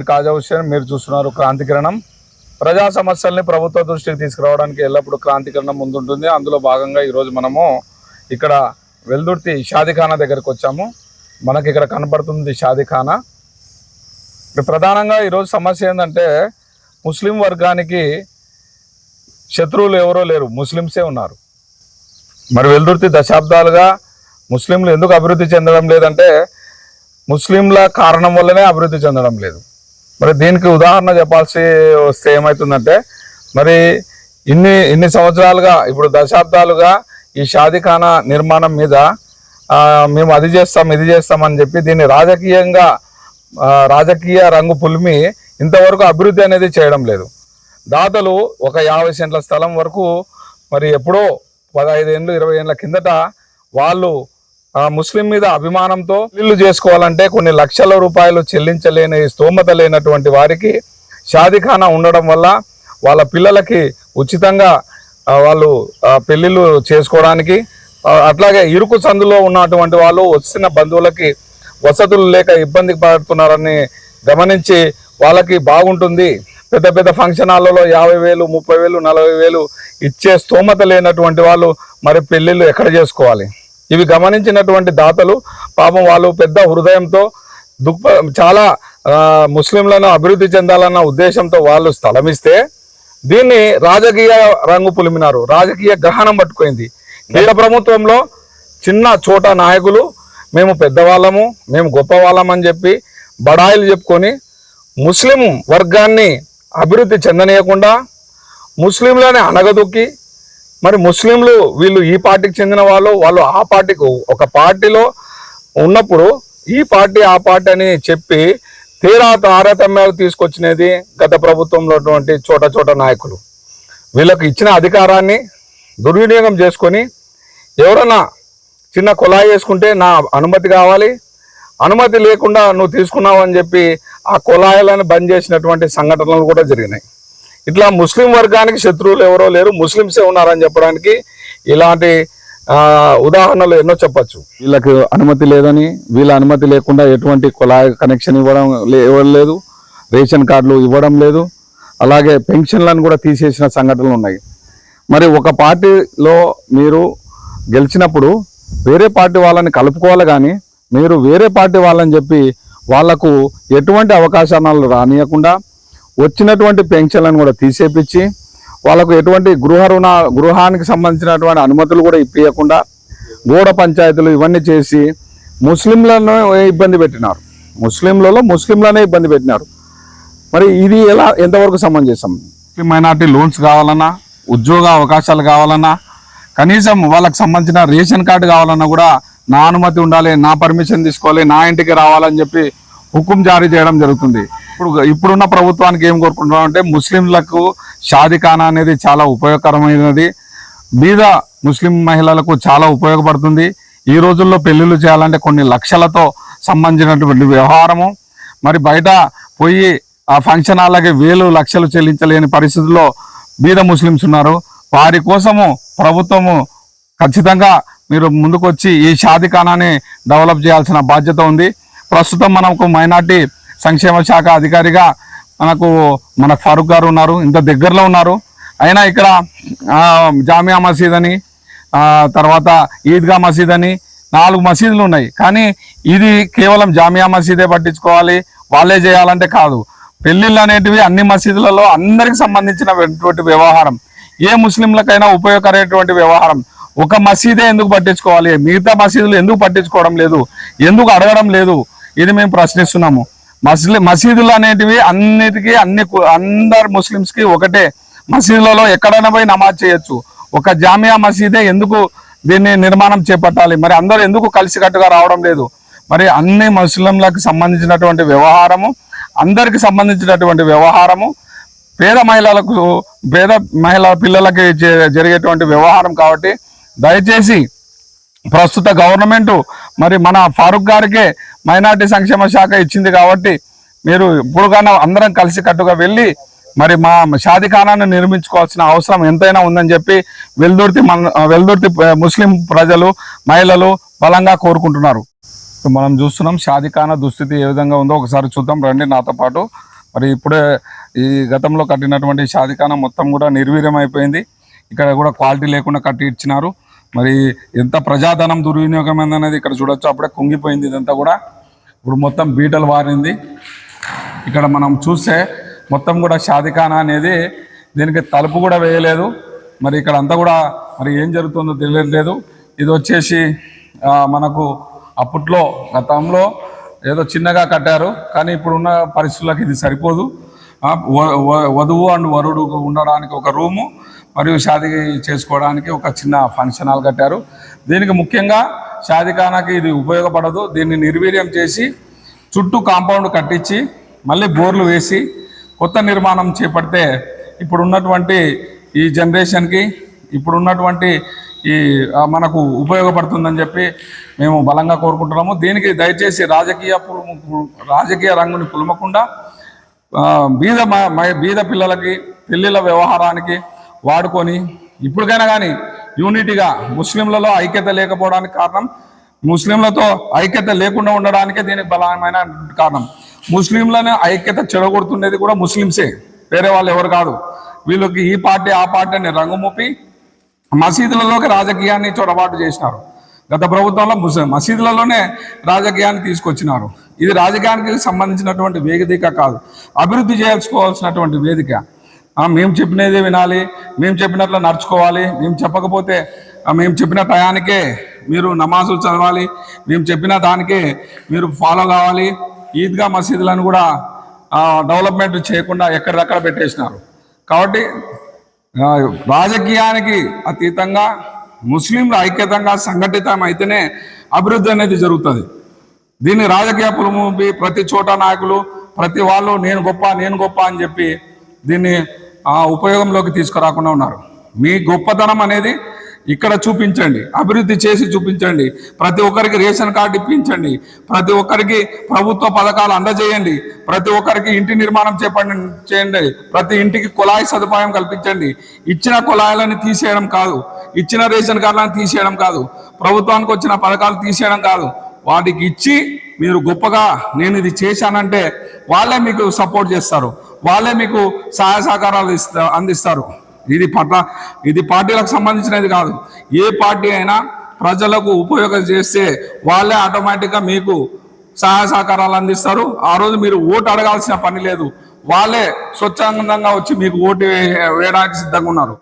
నేను కాజా హుస్సేన్ మీరు చూస్తున్నారు క్రాంతికిరణం. ప్రజా సమస్యల్ని ప్రభుత్వ దృష్టికి తీసుకురావడానికి ఎల్లప్పుడూ క్రాంతికిరణం ముందుంటుంది. అందులో భాగంగా ఈరోజు మనము ఇక్కడ వెల్దుర్తి షాదిఖానా దగ్గరికి వచ్చాము. మనకి ఇక్కడ కనపడుతుంది షాదిఖానా. ఇప్పుడు ప్రధానంగా ఈరోజు సమస్య ఏంటంటే ముస్లిం వర్గానికి శత్రువులు ఎవరో లేరు ముస్లింసే ఉన్నారు. మరి వెల్దుర్తి దశాబ్దాలుగా ముస్లింలు ఎందుకు అభివృద్ధి చెందడం లేదంటే ముస్లింల కారణం వల్లనే అభివృద్ధి చెందడం లేదు. మరి దీనికి ఉదాహరణ చెప్పాల్సి వస్తే ఏమవుతుందంటే మరి ఇన్ని ఇన్ని సంవత్సరాలుగా ఇప్పుడు దశాబ్దాలుగా ఈ షాదిఖానా నిర్మాణం మీద మేము అది చేస్తాం ఇది చేస్తాం అని చెప్పి దీన్ని రాజకీయంగా రాజకీయ రంగు పులిమి ఇంతవరకు అభివృద్ధి అనేది చేయడం లేదు. దాతలు ఒక యాభై సెంట్ల స్థలం వరకు మరి ఎప్పుడో పదహైదు ఏళ్ళు ఇరవై ఏళ్ళ కిందట వాళ్ళు ముస్లిం మీద అభిమానంతో ఇల్లు చేసుకోవాలంటే కొన్ని లక్షల రూపాయలు చెల్లించలేని స్తోమత లేనటువంటి వారికి షాదిఖానా ఉండడం వల్ల వాళ్ళ పిల్లలకి ఉచితంగా వాళ్ళు పెళ్ళిళ్ళు చేసుకోవడానికి అట్లాగే ఇరుకు సందులో ఉన్నటువంటి వాళ్ళు వచ్చిన బంధువులకి వసతులు లేక ఇబ్బంది పడుతున్నారని గమనించి వాళ్ళకి బాగుంటుంది. పెద్ద పెద్ద ఫంక్షన్ హాల్లో యాభై వేలు ముప్పై వేలు నలభై వేలు ఇచ్చే స్తోమత లేనటువంటి వాళ్ళు మరి పెళ్ళిళ్ళు ఎక్కడ చేసుకోవాలి? ఇవి గమనించినటువంటి దాతలు పాపం వాళ్ళు పెద్ద హృదయంతో దుఃఖ చాలా ముస్లింలను అభివృద్ధి చెందాలన్న ఉద్దేశంతో వాళ్ళు స్థలం ఇస్తే దీన్ని రాజకీయ రంగు పులిమినారు. రాజకీయ గ్రహణం పట్టుకుంది. కేంద్ర ప్రభుత్వంలో చిన్న చోట నాయకులు మేము పెద్దవాళ్ళము మేము గొప్పవాళ్ళం అని చెప్పి బడాయిలు చెప్పుకొని ముస్లిం వర్గాన్ని అభివృద్ధి చెందనీయకుండా ముస్లింలని అనగదొక్కి మరి ముస్లింలు వీళ్ళు ఈ పార్టీకి చెందిన వాళ్ళు వాళ్ళు ఆ పార్టీకి ఒక పార్టీలో ఉన్నప్పుడు ఈ పార్టీ ఆ పార్టీ అని చెప్పి తీరా తారతమ్యాలు తీసుకొచ్చినది గత ప్రభుత్వంలో ఉన్నటువంటి చోట చోట నాయకులు. వీళ్ళకి ఇచ్చిన అధికారాన్ని దుర్వినియోగం చేసుకొని ఎవరన్నా చిన్న కుళాయి వేసుకుంటే నా అనుమతి కావాలి అనుమతి లేకుండా నువ్వు తీసుకున్నావు అని చెప్పి ఆ కుళాయిలను బంద్ చేసినటువంటి సంఘటనలు కూడా జరిగినాయి. ఇట్లా ముస్లిం వర్గానికి శత్రువులు ఎవరో లేరు ముస్లింసే ఉన్నారని చెప్పడానికి ఇలాంటి ఉదాహరణలు ఎన్నో చెప్పచ్చు. వీళ్ళకి అనుమతి లేదని వీళ్ళ అనుమతి లేకుండా ఎటువంటి కుళాయి కనెక్షన్ ఇవ్వడం లే- ఇవ్వడం లేదు రేషన్ కార్డులు ఇవ్వడం లేదు అలాగే పెన్షన్లను కూడా తీసేసిన సంఘటనలు ఉన్నాయి. మరి ఒక పార్టీలో మీరు గెలిచినప్పుడు వేరే పార్టీ వాళ్ళని కలుపుకోవాలి కానీ మీరు వేరే పార్టీ వాళ్ళని చెప్పి వాళ్ళకు ఎటువంటి అవకాశాలు రానియకుండా వచ్చినటువంటి పెన్షన్లను కూడా తీసేపించి వాళ్ళకు ఎటువంటి గృహ రుణ గృహానికి సంబంధించినటువంటి అనుమతులు కూడా ఇప్పించకుండా గోడ పంచాయతీలు ఇవన్నీ చేసి ముస్లింలను ఇబ్బంది పెట్టినారు. ముస్లింలలో ముస్లింలనే ఇబ్బంది పెట్టినారు. మరి ఇది ఎలా ఎంతవరకు సమంజసం? మైనార్టీ లోన్స్ కావాలన్నా ఉద్యోగ అవకాశాలు కావాలన్నా కనీసం వాళ్ళకి సంబంధించిన రేషన్ కార్డు కావాలన్నా కూడా నా అనుమతి ఉండాలి నా పర్మిషన్ తీసుకోవాలి నా ఇంటికి రావాలని చెప్పి హుకుం జారీ చేయడం జరుగుతుంది. ఇప్పుడు ఇప్పుడున్న ప్రభుత్వానికి ఏం కోరుకుంటున్నాం అంటే ముస్లింలకు షాదిఖానా అనేది చాలా ఉపయోగకరమైనది. బీద ముస్లిం మహిళలకు చాలా ఉపయోగపడుతుంది. ఈ రోజుల్లో పెళ్ళిళ్ళు చేయాలంటే కొన్ని లక్షలతో సంబంధించినటువంటి వ్యవహారము. మరి బయట పోయి ఆ ఫంక్షన్ అలాగే వేలు లక్షలు చెల్లించలేని పరిస్థితుల్లో బీద ముస్లిమ్స్ ఉన్నారు. వారి కోసము ప్రభుత్వము ఖచ్చితంగా మీరు ముందుకొచ్చి ఈ షాదిఖానాన్ని డెవలప్ చేయాల్సిన బాధ్యత ఉంది. ప్రస్తుతం మనకు మైనార్టీ సంక్షేమ శాఖ అధికారిగా మనకు మన ఫారూక్ గారు ఉన్నారు ఇంత దగ్గరలో ఉన్నారు. అయినా ఇక్కడ జామియా మసీద్ అని తర్వాత ఈద్గా మసీద్ అని నాలుగు మసీదులు ఉన్నాయి. కానీ ఇది కేవలం జామియా మసీదే పట్టించుకోవాలి వాళ్ళే చేయాలంటే కాదు. పెళ్ళిళ్ళు అనేటివి అన్ని మసీదులలో అందరికి సంబంధించినటువంటి వ్యవహారం. ఏ ముస్లింలకైనా ఉపయోగకరమైనటువంటి వ్యవహారం. ఒక మసీదే ఎందుకు పట్టించుకోవాలి? మిగతా మసీదులు ఎందుకు పట్టించుకోవడం లేదు? ఎందుకు అడగడం లేదు? ఇది మేము ప్రశ్నిస్తున్నాము. మసీ మసీదులు అనేటివి అన్నిటికీ అన్ని అందరు ముస్లిమ్స్కి ఒకటే. మసీదులలో ఎక్కడైనా పోయి నమాజ్ చేయొచ్చు. ఒక జామియా మసీదే ఎందుకు దీన్ని నిర్మాణం చేపట్టాలి? మరి అందరూ ఎందుకు కలిసికట్టుగా రావడం లేదు? మరి అన్ని ముస్లింలకు సంబంధించినటువంటి వ్యవహారము అందరికి సంబంధించినటువంటి వ్యవహారము పేద మహిళలకు పేద మహిళల పిల్లలకి జ- జరిగేటువంటి వ్యవహారం కాబట్టి దయచేసి ప్రస్తుత గవర్నమెంట్ మరి మన ఫారూక్ గారికే మైనార్టీ సంక్షేమ శాఖ ఇచ్చింది కాబట్టి మీరు ఇప్పుడు అందరం కలిసి కట్టుగా వెళ్ళి మరి మా షాదిఖానాన్ని నిర్మించుకోవాల్సిన అవసరం ఎంతైనా ఉందని చెప్పి వెల్దుర్తి మన వెల్దుర్తి ముస్లిం ప్రజలు మహిళలు బలంగా కోరుకుంటున్నారు. మనం చూస్తున్నాం షాదిఖానా దుస్థితి ఏ విధంగా ఉందో. ఒకసారి చూద్దాం. రండి నాతో పాటు. మరి ఇప్పుడే ఈ గతంలో కట్టినటువంటి షాదిఖానా మొత్తం కూడా నిర్వీర్యం అయిపోయింది ఇక్కడ కూడా క్వాలిటీ లేకుండా కట్టి ఇచ్చినారు. మరి ఎంత ప్రజాధనం దుర్వినియోగం అనేది ఇక్కడ చూడొచ్చు. అప్పుడే కుంగిపోయింది ఇదంతా కూడా. ఇప్పుడు మొత్తం బీటలు వారింది. ఇక్కడ మనం చూస్తే మొత్తం కూడా షాదిఖానా అనేది దీనికి తలుపు కూడా వేయలేదు. మరి ఇక్కడ అంతా కూడా మరి ఏం జరుగుతుందో తెలియట్లేదు. ఇది వచ్చేసి మనకు అప్పట్లో గతంలో ఏదో చిన్నగా కట్టారు. కానీ ఇప్పుడున్న పరిస్థితులకు ఇది సరిపోదు. వధువు అండ్ వరుడు ఉండడానికి ఒక రూము మరియు షాదీ చేసుకోవడానికి ఒక చిన్న ఫంక్షన్ హాల్ కట్టారు. దీనికి ముఖ్యంగా షాదిఖానాకి ఇది ఉపయోగపడదు. దీన్ని నిర్వీర్యం చేసి చుట్టూ కాంపౌండ్ కట్టించి మళ్ళీ బోర్లు వేసి కొత్త నిర్మాణం చేపడితే ఇప్పుడున్నటువంటి ఈ జనరేషన్కి ఇప్పుడున్నటువంటి ఈ మనకు ఉపయోగపడుతుందని చెప్పి మేము బలంగా కోరుకుంటున్నాము. దీనికి దయచేసి రాజకీయ రాజకీయ రంగుని పులమకుండా బీద మ- మ- బీద పిల్లలకి పెళ్ళిళ్ళ వ్యవహారానికి వాడుకొని ఇప్పటికైనా కానీ యూనిటీగా ముస్లింలలో ఐక్యత లేకపోవడానికి కారణం ముస్లింలతో ఐక్యత లేకుండా ఉండడానికే దీనికి బలమైన కారణం. ముస్లింలను ఐక్యత చెడగొడుతుండేది కూడా ముస్లింసే వేరే వాళ్ళు ఎవరు కాదు. వీళ్ళకి ఈ పార్టీ ఆ పార్టీ అని ముప్పి మసీదులలోకి రాజకీయాన్ని చొరబాటు చేసినారు. గత ప్రభుత్వంలో ముస్ మసీదులలోనే రాజకీయాన్ని తీసుకొచ్చినారు. ఇది రాజకీయానికి సంబంధించినటువంటి వేదిక కాదు. అభివృద్ధి చేసుకోవాల్సినటువంటి వేదిక. మేము చెప్పినది వినాలి మేము చెప్పినట్లు నడుచుకోవాలి మేము చెప్పకపోతే మేము చెప్పిన టయానికే మీరు నమాజులు చదవాలి మేము చెప్పిన దానికే మీరు ఫాలో కావాలి. ఈద్గా మసీదులను కూడా డెవలప్మెంట్ చేయకుండా ఎక్కడిదక్కడ పెట్టేసినారు. కాబట్టి రాజకీయానికి అతీతంగా ముస్లింలు ఐక్యతంగా సంఘటితం అయితేనే అభివృద్ధి అనేది జరుగుతుంది. దీన్ని రాజకీయ పులుముపి ప్రతి చోట నాయకులు ప్రతి వాళ్ళు నేను గొప్ప నేను గొప్ప అని చెప్పి దీన్ని ఆ, ఉపయోగంలోకి తీసుకురాకుండా ఉన్నారు. మీ గొప్పతనం అనేది ఇక్కడ చూపించండి. అభివృద్ధి చేసి చూపించండి. ప్రతి ఒక్కరికి రేషన్ కార్డు ఇప్పించండి. ప్రతి ఒక్కరికి ప్రభుత్వ పథకాలు అందజేయండి. ప్రతి ఒక్కరికి ఇంటి నిర్మాణం చేపండి చేయండి. ప్రతి ఇంటికి కుళాయి సదుపాయం కల్పించండి. ఇచ్చిన కుళాయిలను తీసేయడం కాదు. ఇచ్చిన రేషన్ కార్డులను తీసేయడం కాదు. ప్రభుత్వానికి వచ్చిన పథకాలు తీసేయడం కాదు. వాటికి ఇచ్చి మీరు గొప్పగా నేను ఇది చేశానంటే వాళ్ళే మీకు సపోర్ట్ చేస్తారు. వాళ్ళే మీకు సహాయ సహకారాలు ఇస్తా అందిస్తారు. ఇది పట్ల ఇది పార్టీలకు సంబంధించినది కాదు. ఏ పార్టీ అయినా ప్రజలకు ఉపయోగం చేస్తే వాళ్ళే ఆటోమేటిక్గా మీకు సహాయ సహకారాలు అందిస్తారు. ఆ రోజు మీరు ఓటు అడగాల్సిన పని లేదు. వాళ్ళే స్వచ్ఛందంగా వచ్చి మీకు ఓటు వేయడానికి సిద్ధంగా ఉన్నారు.